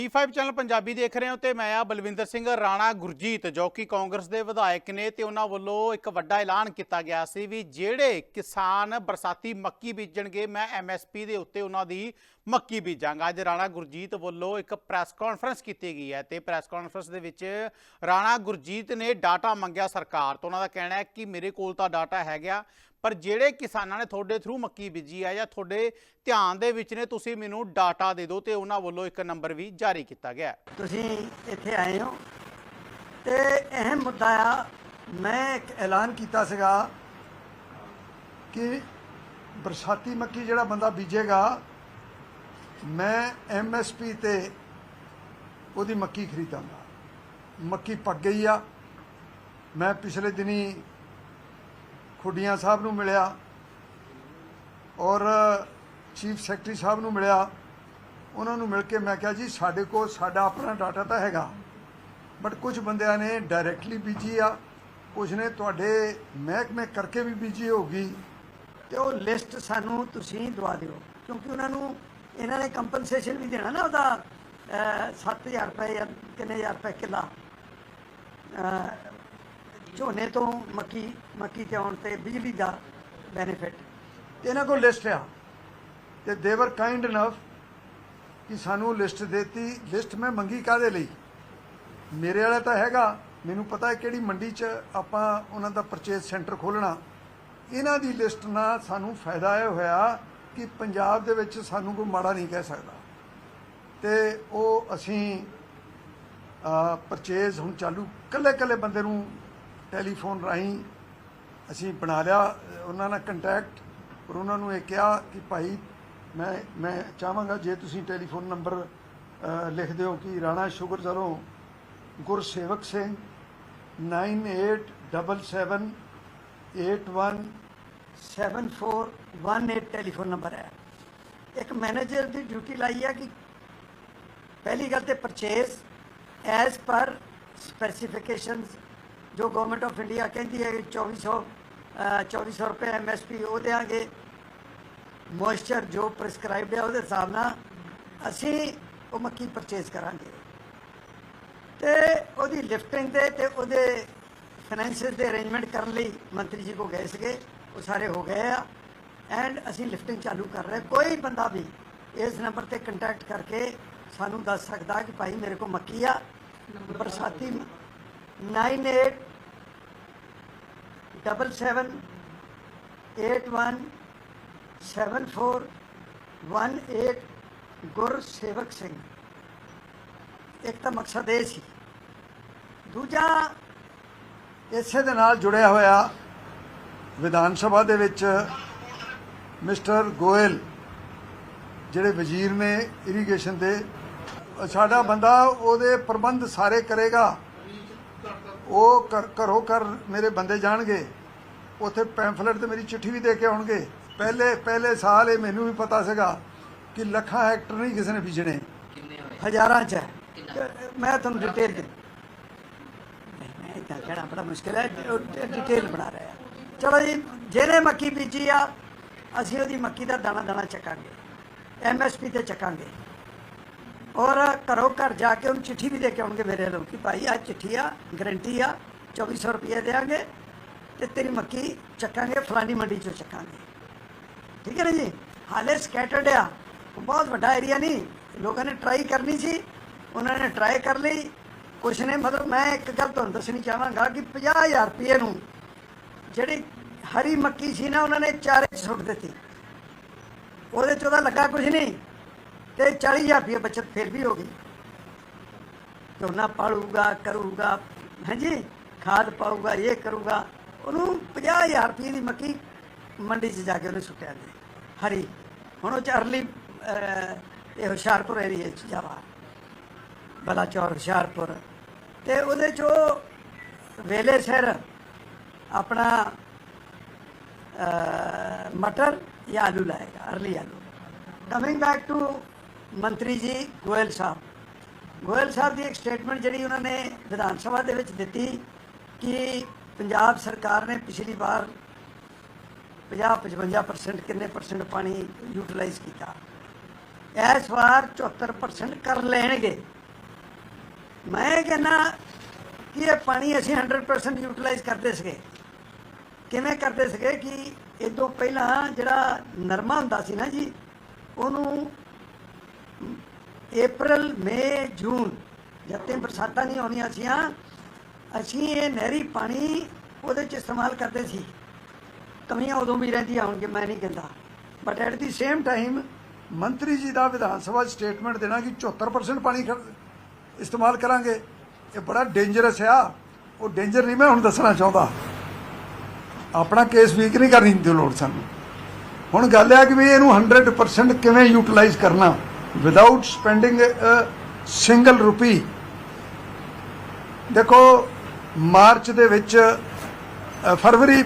D5 channel Punjabi ਦੇਖ ਰਹੇ ਹੋ ਤੇ ਮੈਂ ਆ ਬਲਵਿੰਦਰ ਸਿੰਘ ਰਾਣਾ ਗੁਰਜੀਤ, ਜੋ ਕਿ ਕਾਂਗਰਸ ਦੇ ਵਿਧਾਇਕ ਨੇ ਤੇ ਉਹਨਾਂ ਵੱਲੋਂ ਇੱਕ ਵੱਡਾ ਐਲਾਨ ਕੀਤਾ ਗਿਆ ਸੀ ਵੀ ਜਿਹੜੇ ਕਿਸਾਨ ਬਰਸਾਤੀ ਮੱਕੀ ਬੀਜਣਗੇ, ਮੈਂ MSP ਦੇ ਉੱਤੇ ਉਹਨਾਂ ਦੀ ਮੱਕੀ ਬੀਜਾਂਗਾ। ਅੱਜ ਰਾਣਾ ਗੁਰਜੀਤ ਵੱਲੋਂ ਇੱਕ ਪ੍ਰੈਸ ਕਾਨਫਰੰਸ ਕੀਤੀ ਗਈ ਹੈ ਤੇ ਪ੍ਰੈਸ ਕਾਨਫਰੰਸ ਦੇ ਵਿੱਚ ਰਾਣਾ ਗੁਰਜੀਤ ਨੇ ਡਾਟਾ ਮੰਗਿਆ ਸਰਕਾਰ ਤੋਂ। ਉਹਨਾਂ ਦਾ ਕਹਿਣਾ ਹੈ ਕਿ ਮੇਰੇ ਕੋਲ ਤਾਂ ਡਾਟਾ ਹੈਗਾ ਪਰ ਜਿਹੜੇ ਕਿਸਾਨਾਂ ਨੇ ਤੁਹਾਡੇ ਥਰੂ ਮੱਕੀ ਬੀਜੀ ਹੈ ਜਾਂ ਤੁਹਾਡੇ ਧਿਆਨ ਦੇ ਵਿੱਚ ਨੇ, ਤੁਸੀਂ ਮੈਨੂੰ ਡਾਟਾ ਦੇ ਦਿਓ ਤੇ ਉਹਨਾਂ ਵੱਲੋਂ ਇੱਕ ਨੰਬਰ ਵੀ ਜਾਰੀ ਕੀਤਾ ਗਿਆ ਤੁਸੀਂ ਇੱਥੇ ਆਏ ਹੋ ਤੇ ਅਹਿਮ ਮੁੱਦਾ ਆ, ਮੈਂ ਇੱਕ ਐਲਾਨ ਕੀਤਾ ਸੀਗਾ ਕਿ ਬਰਸਾਤੀ ਮੱਕੀ ਜਿਹੜਾ ਬੰਦਾ ਬੀਜੇਗਾ, ਮੈਂ ਐਮਐਸਪੀ ਤੇ ਉਹਦੀ ਮੱਕੀ ਖਰੀਦਾਂਗਾ। ਮੱਕੀ ਪੱਕ ਗਈ ਆ। ਮੈਂ ਪਿਛਲੇ ਦਿਨੀ ਖੁੱਡੀਆਂ ਸਾਹਿਬ ਨੂੰ ਮਿਲਿਆ ਔਰ ਚੀਫ ਸੈਕਟਰੀ ਸਾਹਿਬ ਨੂੰ ਮਿਲਿਆ। ਉਹਨਾਂ ਨੂੰ ਮਿਲ ਕੇ ਮੈਂ ਕਿਹਾ ਜੀ ਸਾਡੇ ਕੋਲ ਸਾਡਾ ਆਪਣਾ ਡਾਟਾ ਤਾਂ ਹੈਗਾ ਬਟ ਕੁਝ ਬੰਦਿਆਂ ਨੇ ਡਾਇਰੈਕਟਲੀ ਬੀਜੀ ਆ। ਕੁਝ ਨੇ ਤੁਹਾਡੇ ਮਹਿਕਮੇ ਕਰਕੇ ਵੀ ਬੀਜੀ ਹੋਗੀ ਤੇ ਉਹ ਲਿਸਟ ਸਾਨੂੰ ਤੁਸੀਂ ਦਵਾ ਦਿਓ ਕਿਉਂਕਿ ਉਹਨਾਂ ਨੂੰ ਇਹਨਾਂ ਨੇ ਕੰਪਨਸੇਸ਼ਨ ਵੀ ਦੇਣਾ ਨਾ ਉਹਦਾ ਅਹ, 7000 ਰੁਪਏ ਜਾਂ ਕਿੰਨੇ ਹਜ਼ਾਰ ਰੁਪਏ ਕਿੱਲਾ। ਝੋਨੇ ਤੋਂ ਮੱਕੀ ਮੱਕੀ ਤੇ ਆਉਣ ਤੇ ਬਿਜਲੀ ਦਾ ਬੈਨੀਫਿਟ ਤੇ ਇਹਨਾਂ ਕੋਲ ਲਿਸਟ ਆ। ਤੇ ਦੇਵਰ ਕਾਈਂਡ ਇਨਫ ਕਿ ਸਾਨੂੰ ਲਿਸਟ ਦਿੱਤੀ। ਲਿਸਟ ਮੈਂ ਮੰਗੀ ਕਾਦੇ ਲਈ? ਮੇਰੇ ਵਾਲਾ ਤਾਂ ਹੈਗਾ। ਮੈਨੂੰ ਪਤਾ ਹੈ ਕਿਹੜੀ ਮੰਡੀ 'ਚ ਆਪਾਂ ਉਹਨਾਂ ਦਾ ਪਰਚੇਸ ਸੈਂਟਰ ਖੋਲਣਾ ਇਹਨਾਂ ਦੀ ਲਿਸਟ ਨਾਲ ਸਾਨੂੰ ਫਾਇਦਾ ਇਹ ਹੋਇਆ ਕਿ ਪੰਜਾਬ ਦੇ ਵਿੱਚ ਸਾਨੂੰ ਕੋਈ ਮਾੜਾ ਨਹੀਂ ਕਹਿ ਸਕਦਾ। ਤੇ ਉਹ ਅਸੀਂ ਪਰਚੇਜ਼ ਹੁਣ ਚਾਲੂ ਕੱਲੇ ਕੱਲੇ ਬੰਦੇ ਨੂੰ ਟੈਲੀਫੋਨ ਰਾਹੀਂ ਅਸੀਂ ਬਣਾ ਲਿਆ। ਉਹਨਾਂ ਨਾਲ ਕੰਟੈਕਟ ਔਰ ਉਹਨਾਂ ਨੂੰ ਇਹ ਕਿਹਾ ਕਿ ਭਾਈ ਮੈਂ ਮੈਂ ਚਾਹਾਂਗਾ ਜੇ ਤੁਸੀਂ ਟੈਲੀਫੋਨ ਨੰਬਰ ਅ, ਲਿਖ ਦਿਓ ਕਿ ਰਾਣਾ ਸ਼ੂਗਰ ਵੱਲੋਂ ਗੁਰਸੇਵਕ ਸਿੰਘ 9877817418 ਟੈਲੀਫੋਨ ਨੰਬਰ ਹੈ। ਇੱਕ ਮੈਨੇਜਰ ਦੀ ਡਿਊਟੀ ਲਾਈ ਹੈ ਕਿ ਪਹਿਲੀ ਗੱਲ ਤੇ ਪਰਚੇਸ ਐਜ਼ ਪਰ ਸਪੈਸੀਫਿਕੇਸ਼ਨਸ ਜੋ ਗਵਰਨਮੈਂਟ ਆਫ ਇੰਡੀਆ ਕਹਿੰਦੀ ਹੈ ਕਿ 2400 ਅਹ 2400 ਰੁਪਏ ਐਮਐਸਪੀ ਉਹ ਦੇਾਂਗੇ ਮੋਇਸਚਰ ਜੋ ਪ੍ਰੈਸਕ੍ਰਾਈਬਡ ਹੈ ਉਹਦੇ ਹਿਸਾਬ ਨਾਲ ਅਸੀਂ ਉਹ ਮੱਕੀ ਪਰਚੇਸ ਕਰਾਂਗੇ। ਤੇ ਉਹਦੀ ਲਿਫਟਿੰਗ ਦੇ ਤੇ ਉਹਦੇ ਫਾਈਨੈਂਸ਼ੀਅਲ ਦੇ ਅਰੇਂਜਮੈਂਟ ਕਰਨ ਲਈ ਮੰਤਰੀ ਜੀ ਕੋ ਗਏ ਸੀਗੇ ਉਹ ਸਾਰੇ ਹੋ ਗਏ ਆ। ਐਂਡ ਅਸੀਂ ਲਿਫਟਿੰਗ ਚਾਲੂ ਕਰ ਰਹੇ ਕੋਈ ਬੰਦਾ ਵੀ ਇਸ ਨੰਬਰ ਤੇ ਕੰਟੈਕਟ ਕਰਕੇ ਸਾਨੂੰ ਦੱਸ ਸਕਦਾ ਕਿ ਭਾਈ ਮੇਰੇ ਕੋ ਮੱਕੀ ਆ। ਬਰਸਾਤੀ 98 double seven eight one seven four one eight Gursewak Singh ਇੱਕ ਤਾਂ ਮਕਸਦ ਇਹ ਸੀ। ਦੂਜਾ, ਇਸੇ ਦੇ ਨਾਲ ਜੁੜਿਆ ਹੋਇਆ ਵਿਧਾਨ ਸਭਾ ਦੇ ਵਿੱਚ ਮਿਸਟਰ ਗੋਇਲ, ਜਿਹੜੇ ਵਜ਼ੀਰ ਨੇ ਇਰੀਗੇਸ਼ਨ ਦੇ, ਸਾਡਾ ਬੰਦਾ ਉਹਦੇ ਪ੍ਰਬੰਧ ਸਾਰੇ ਕਰੇਗਾ। ਉਹ ਘਰ- ਘਰੋਂ ਮੇਰੇ ਬੰਦੇ ਜਾਣਗੇ। ਉੱਥੇ ਪੈਂਫਲੇਟ ਤੇ ਮੇਰੀ ਚਿੱਠੀ ਵੀ ਦੇ ਕੇ ਆਉਣਗੇ। ਪਹਿਲੇ ਪਹਿਲੇ ਸਾਲ ਇਹ ਮੈਨੂੰ ਵੀ ਪਤਾ ਸੀਗਾ ਕਿ ਲੱਖਾਂ ਹੈਕਟਰ ਨਹੀਂ ਕਿਸੇ ਨੇ ਬੀਜਣੇ। ਹਜ਼ਾਰਾਂ ਚ ਮੈਂ ਤੁਹਾਨੂੰ ਡਿਟੇਲ ਦੇ ਮੈਂ ਕਹਿਣਾ ਬੜਾ ਮੁਸ਼ਕਿਲ ਹੈ। ਡਿਟੇਲ ਬਣਾ ਰਿਹਾ ਚਲੋ ਜੀ ਜਿਹਨੇ ਮੱਕੀ ਬੀਜੀ ਆ ਅਸੀਂ ਉਹਦੀ ਮੱਕੀ ਦਾ ਦਾਣਾ ਦਾਣਾ ਚੱਕਾਂਗੇ ਐਮਐਸਪੀ ਤੇ ਚੱਕਾਂਗੇ। ਔਰ ਘਰੋਂ ਘਰ ਜਾ ਕੇ ਉਹਨੂੰ ਚਿੱਠੀ ਵੀ ਦੇ ਕੇ ਆਉਣਗੇ ਮੇਰੇ ਵੱਲੋਂ ਕਿ ਭਾਈ ਆ ਚਿੱਠੀ ਆ ਗਰੰਟੀ ਆ 2400 ਰੁਪਏ ਦੇਾਂਗੇ ਤੇ ਤੇਰੀ ਮੱਕੀ ਚੱਕਾਂਗੇ, ਫਲਾਨੀ ਮੰਡੀ ਚੋਂ ਚੱਕਾਂਗੇ। ਠੀਕ ਹੈ ਨਾ ਜੀ? ਹਾਲੇ ਸਕੈਟਰਡ ਆ। ਬਹੁਤ ਵੱਡਾ ਏਰੀਆ ਨਹੀਂ। ਲੋਕਾਂ ਨੇ ਟਰਾਈ ਕਰਨੀ ਸੀ। ਉਹਨਾਂ ਨੇ ਟਰਾਈ ਕਰ ਲਈ। ਕੁਛ ਨੇ ਮਤਲਬ ਮੈਂ ਇੱਕ ਗੱਲ ਤੁਹਾਨੂੰ ਦੱਸਣੀ ਚਾਹਾਂਗਾ ਕਿ 50000 ਰੁਪਏ ਨੂੰ ਜਿਹੜੀ ਹਰੀ ਮੱਕੀ ਸੀ ਨਾ, ਉਹਨਾਂ ਨੇ ਚਾਰੇ 'ਚ ਸੁੱਟ ਦਿੱਤੀ। ਉਹਦੇ ਚ ਉਹਦਾ ਲੱਗਾ ਕੁਝ ਨਹੀਂ। ਤੇ 40000 ਰੁਪਏ ਬਚਤ ਫਿਰ ਵੀ ਹੋ ਗਈ। ਝੋਨਾ ਪਾਲੂਗਾ, ਕਰੂਗਾ, ਹਾਂਜੀ, ਖਾਦ ਪਾਊਗਾ, ਇਹ ਕਰੂਗਾ, ਉਹਨੂੰ 50000 ਰੁਪਏ ਦੀ ਮੱਕੀ ਮੰਡੀ 'ਚ ਜਾ ਕੇ ਉਹਨੇ ਸੁੱਟਿਆ ਨੇ ਹਰੀ, ਹੁਣ ਉਹ ਚ ਅਰਲੀ ਇਹ ਹੁਸ਼ਿਆਰਪੁਰ ਏਰੀਏ 'ਚ ਜਾਵਾ। ਬਲਾਚੌਰ ਹੁਸ਼ਿਆਰਪੁਰ। ਤੇ ਉਹਦੇ 'ਚ ਉਹ ਵੇਲੇ ਸਿਰ ਆਪਣਾ ਮਟਰ ਜਾਂ ਆਲੂ ਲਾਏਗਾ, ਅਰਲੀ ਆਲੂ। ਕਮਿੰਗ ਬੈਕ ਟੂ ਮੰਤਰੀ ਜੀ ਗੋਇਲ ਸਾਹਿਬ। ਗੋਇਲ ਸਾਹਿਬ ਦੀ ਇੱਕ ਸਟੇਟਮੈਂਟ ਜਿਹੜੀ ਉਹਨਾਂ ਨੇ ਵਿਧਾਨ ਸਭਾ ਦੇ ਵਿੱਚ ਦਿੱਤੀ ਕਿ ਪੰਜਾਬ ਸਰਕਾਰ ਨੇ ਪਿਛਲੀ ਵਾਰ 50 55% ਕਿੰਨੇ ਪਰਸੈਂਟ ਪਾਣੀ ਯੂਟਿਲਾਈਜ਼ ਕੀਤਾ? ਇਸ ਵਾਰ 74% ਕਰ ਲੈਣਗੇ। ਮੈਂ ਕਹਿੰਦਾ ਕਿ ਇਹ ਪਾਣੀ ਅਸੀਂ 100% ਯੂਟਿਲਾਈਜ਼ ਕਰਦੇ ਸੀਗੇ। ਕਿਵੇਂ ਕਰਦੇ ਸੀਗੇ ਕਿ ਇਦੋਂ ਪਹਿਲਾਂ ਜਿਹੜਾ ਨਰਮਾ ਹੁੰਦਾ ਸੀ ਨਾ ਜੀ, ਉਹਨੂੰ ਅਪ੍ਰੈਲ ਮਈ ਜੂਨ ਜਦ ਤੱਕ ਬਰਸਾਤਾਂ ਨਹੀਂ ਆਉਂਦੀਆਂ ਸੀਆਂ, ਅਸੀਂ ਇਹ ਨਹਿਰੀ ਪਾਣੀ ਉਹਦੇ ਚ ਇਸਤੇਮਾਲ ਕਰਦੇ ਸੀ। ਕਮੀਆਂ ਉਦੋਂ ਵੀ ਰਹਿੰਦੀਆਂ ਹੋਣਗੀਆਂ, ਮੈਂ ਨਹੀਂ ਕਹਿੰਦਾ। But at the same time ਮੰਤਰੀ ਜੀ ਦਾ ਵਿਧਾਨ ਸਭਾ ਸਟੇਟਮੈਂਟ ਦੇਣਾ ਕਿ 74% ਪਾਣੀ ਇਸਤੇਮਾਲ ਕਰਾਂਗੇ। ਇਹ ਬੜਾ ਡੇਂਜਰਸ ਆ। ਉਹ ਡੇਂਜਰ ਨਹੀਂ ਮੈਂ ਹੁਣ ਦੱਸਣਾ ਚਾਹੁੰਦਾ। ਆਪਣਾ ਕੇਸ ਵੀਕ ਨਹੀਂ ਕਰਨੀ ਦੀ ਲੋੜ ਸਾਨੂੰ। ਹੁਣ ਗੱਲ ਹੈ ਕਿ ਵੀ ਇਹਨੂੰ 100% ਕਿਵੇਂ ਯੂਟਿਲਾਈਜ਼ ਕਰਨਾ। ਵਿਦਆਊਟ ਸਪੈਂਡਿੰਗ ਸਿੰਗਲ ਰੁਪੀ ਦੇਖੋ, ਮਾਰਚ ਦੇ ਵਿੱਚ ਫਰਵਰੀ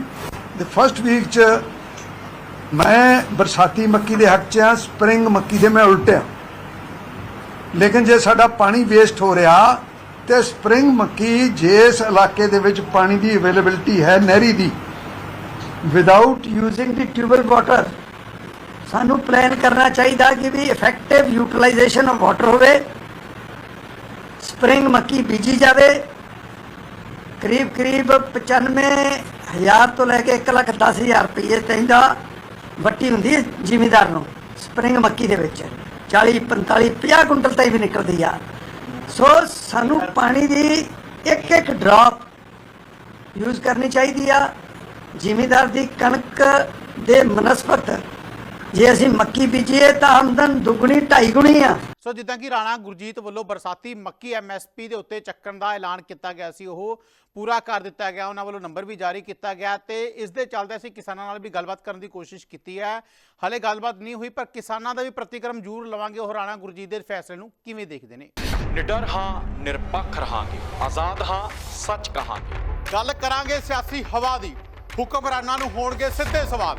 ਦੇ ਫਰਸਟ ਵੀਕ ਚ ਮੈਂ ਬਰਸਾਤੀ ਮੱਕੀ ਦੇ ਹੱਕ 'ਚ ਆ ਸਪਰਿੰਗ ਮੱਕੀ ਦੇ ਮੈਂ ਉਲਟਿਆ। ਲੇਕਿਨ ਜੇ ਸਾਡਾ ਪਾਣੀ ਵੇਸਟ ਹੋ ਰਿਹਾ, ਤੇ ਸਪਰਿੰਗ ਮੱਕੀ ਜਿਸ ਇਲਾਕੇ ਦੇ ਵਿੱਚ ਪਾਣੀ ਦੀ ਅਵੇਲੇਬਿਲਟੀ ਹੈ ਨਹਿਰੀ ਦੀ without using the tubewell water ਸਾਨੂੰ ਪਲਾਨ ਕਰਨਾ ਚਾਹੀਦਾ ਕਿ ਵੀ ਇਫੈਕਟਿਵ ਯੂਟਿਲਾਈਜੇਸ਼ਨ ਆਫ ਵਾਟਰ ਹੋਵੇ ਸਪਰਿੰਗ ਮੱਕੀ ਬੀਜੀ ਜਾਵੇ, ਕਰੀਬ ਕਰੀਬ 95000 ਤੋਂ ਲੈ ਕੇ 110000 ਰੁਪਏ ਤੈਂਦਾ ਵੱਟੀ ਹੁੰਦੀ ਹੈ ਜ਼ਿਮੀਦਾਰ ਨੂੰ ਸਪਰਿੰਗ ਮੱਕੀ ਦੇ ਵਿੱਚ। 40 45 50 ਕੁਇੰਟਲ ਤਾਈ ਵੀ ਨਿਕਲਦੀ ਆ। ਸੋ ਸਾਨੂੰ ਪਾਣੀ ਦੀ ਇੱਕ ਇੱਕ ਡ੍ਰੌਪ ਯੂਜ਼ ਕਰਨੀ ਚਾਹੀਦੀ ਆ। ਜ਼ਿਮੀਦਾਰ ਦੀ ਕਣਕ ਦੇ ਮਨਸਪਤ ਜੇ ਅਸੀਂ ਮੱਕੀ ਬੀਜੀਏ ਤਾਂ ਆਮਦਨ ਦੁੱਗਣੀ ਢਾਈ ਗੁਣੀ ਆ। ਸੋ ਜਿੱਦਾਂ ਕਿ ਰਾਣਾ ਗੁਰਜੀਤ ਵੱਲੋਂ ਬਰਸਾਤੀ ਮੱਕੀ ਐਮਐਸਪੀ ਦੇ ਉੱਤੇ ਚੱਕਣ ਦਾ ਐਲਾਨ ਕੀਤਾ ਗਿਆ ਸੀ ਉਹ ਪੂਰਾ ਕਰ ਦਿੱਤਾ ਗਿਆ ਉਹਨਾਂ ਵੱਲੋਂ ਨੰਬਰ ਵੀ ਜਾਰੀ ਕੀਤਾ ਗਿਆ ਤੇ ਇਸ ਦੇ ਚੱਲਦੇ ਅਸੀਂ ਕਿਸਾਨਾਂ ਨਾਲ ਵੀ ਗੱਲਬਾਤ ਕਰਨ ਦੀ ਕੋਸ਼ਿਸ਼ ਕੀਤੀ ਹੈ। ਹਲੇ ਗੱਲਬਾਤ ਨਹੀਂ ਹੋਈ ਪਰ ਕਿਸਾਨਾਂ ਦਾ ਵੀ ਪ੍ਰਤੀਕਰਮ ਜ਼ਰੂਰ ਲਵਾਂਗੇ। ਉਹ ਰਾਣਾ ਗੁਰਜੀਤ ਦੇ ਫੈਸਲੇ ਨੂੰ ਕਿਵੇਂ ਦੇਖਦੇ ਨੇ? ਨਿਡਰ ਹਾਂ ਨਿਰਪੱਖ ਰਹਾਂਗੇ। ਆਜ਼ਾਦ ਹਾਂ ਸੱਚ ਕਹਾਂਗੇ। ਗੱਲ ਕਰਾਂਗੇ ਸਿਆਸੀ ਹਵਾ ਦੀ। ਹੁਕਮਰਾਨਾਂ ਨੂੰ ਹੋਣਗੇ ਸਿੱਧੇ ਸਵਾਲ।